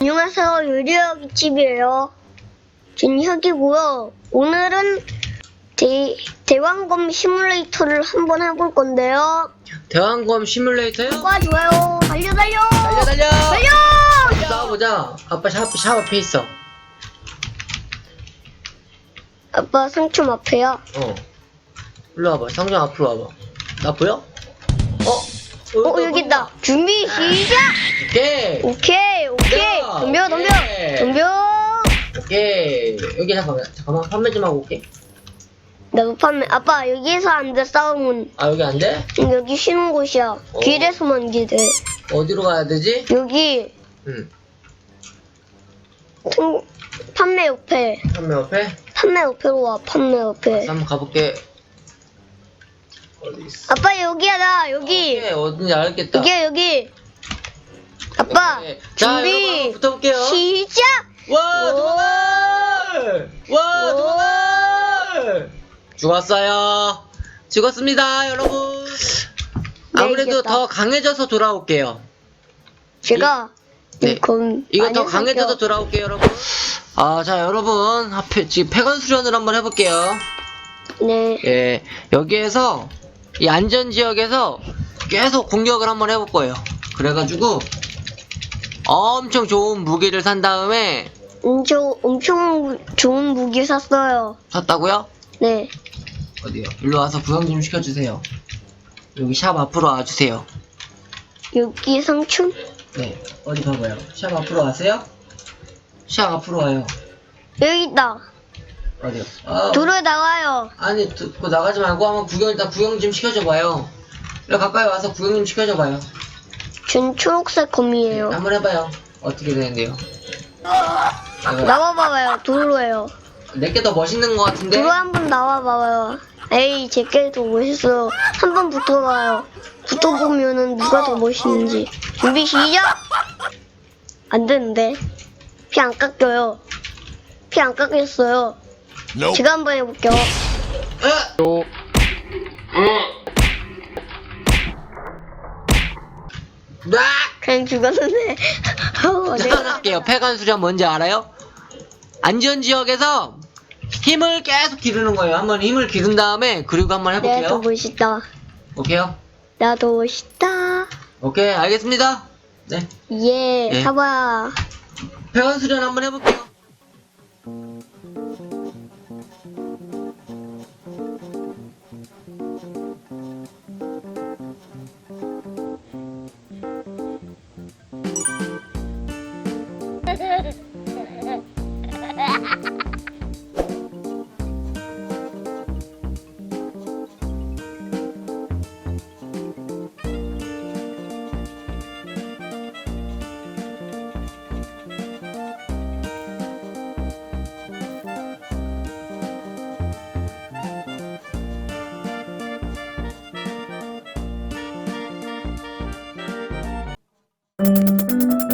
안녕하세요. 요리하기 집이에요. 전 혁이고요. 오늘은 대, 대왕검 시뮬레이터를 한번 해볼 건데요. 대왕검 시뮬레이터요? 와 좋아요. 달려 달려. 달려 달려! 달려. 싸워보자. 아빠 샤워, 샤워 앞에 있어. 아빠 상점 앞에요. 어. 일로 와봐. 상점 앞으로 와봐. 나 보여? 어? 어 여기 있다. 준비 시작. 오케이. 오케이 오케이. 야, 덤벼 덤벼 오케이. 덤벼. 오케이. 여기 잠깐만. 잠깐만. 판매 좀 하고 올게. 나도 판매. 아빠 여기에서 안 돼 싸움은. 아, 여기 안 돼? 여기 쉬는 곳이야. 어. 길에서만 기대. 어디로 가야 되지? 여기 응. 통- 판매 옆에. 판매 옆에? 판매 옆으로 와. 판매 옆에. 한번 가볼게. 어디 있어? 아빠 여기야 나 여기. 오케이. 어딘지 알겠다. 여기야 여기. 아빠 오케이. 자, 여러분 준비 붙어볼게요. 시작. 와, 오. 도망가! 와, 오. 도망가! 죽었어요. 죽었습니다, 여러분. 아무래도. 더 강해져서 돌아올게요. 제가 네. 이건 이거 많이 더 강해져서 할게요. 돌아올게요, 여러분. 아, 자, 여러분. 앞에 지금 폐관 수련을 한번 해볼게요. 네. 예, 여기에서 이 안전 지역에서 계속 공격을 한번 해볼 거예요. 그래가지고 엄청 좋은 무기를 산 다음에 엄청 엄청 좋은 무기 샀어요. 샀다고요? 네. 어디요? 일로 와서 구경 좀 시켜주세요. 여기 샵 앞으로 와주세요. 여기 상춘? 네, 어디 봐봐요. 샵 앞으로 와세요. 샵 앞으로 와요. 여기 있다. 어디요? 아, 도로 나와요. 아니, 두, 그거 나가지 말고 한번 구경, 일단 구경 좀 시켜줘봐요. 일로 가까이 와서 구경 좀 시켜줘봐요. 전 초록색 검이에요. 한번 해봐요. 어떻게 되는데요? 아, 나와 봐봐요. 도로예요. 내게 더 멋있는 것 같은데? 도로 한번 나와 봐봐요. 에이 제게 더 멋있어요. 한번 붙어봐요. 붙어보면은 누가 더 멋있는지. 준비 시작. 안 되는데. 피 안 깎여요. 피 안 깎였어요. 제가 한번 해볼게요. 으! 으악! 그냥 죽었는데. 어, 자, 내가 할게요. 폐관 수련 뭔지 알아요? 안전 지역에서 힘을 계속 기르는 거예요. 한번 힘을 기른 다음에 그리고 한번 해볼게요. 멋있다. 오케이요? 나도 멋있다. 오케이, 알겠습니다. 네. 예, 예. 사봐. 폐관 수련 한번 해볼게요. Música